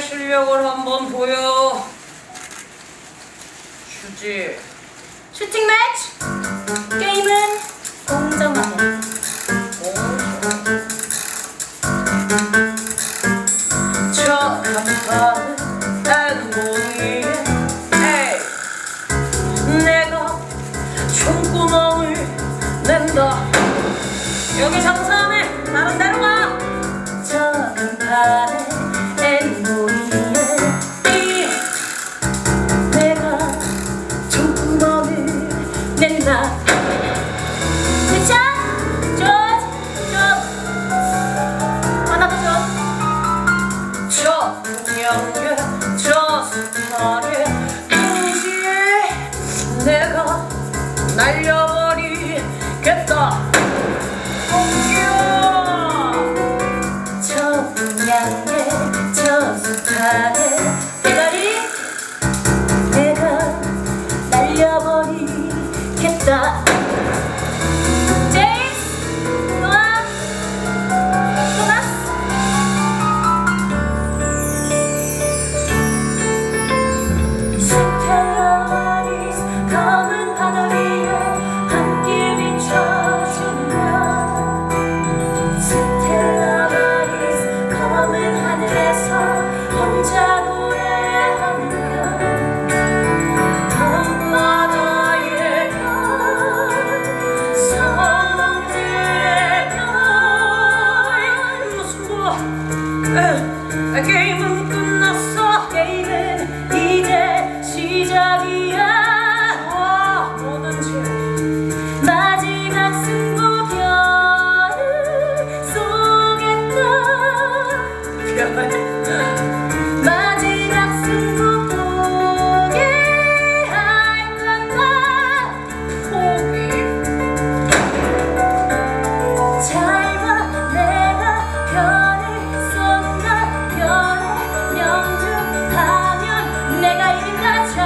실력을 한번 보여. 주지. 슈팅 매치! 게임은 공정하게. 저 간판은 앵무이에 에이 내가 총구멍을 낸다. 여기 장사하네 다른 데로 가 공격 저 분양의 저 스타의 대가리 날려버리겠다 에, 게임은 끝났어. 게임은 이제 시작이야. 아 뭐든지 마지막 승부별을 쏘겠다 night and that's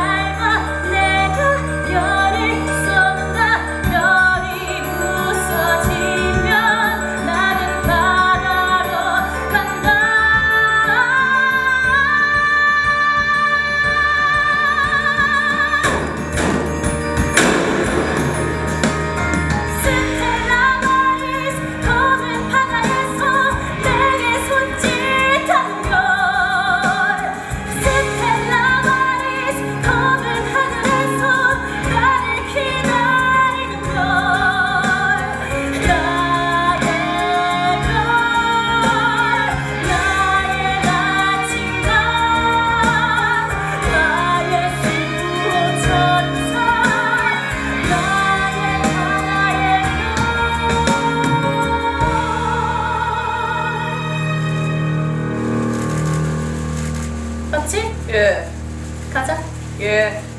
맞지? 예 가자 예.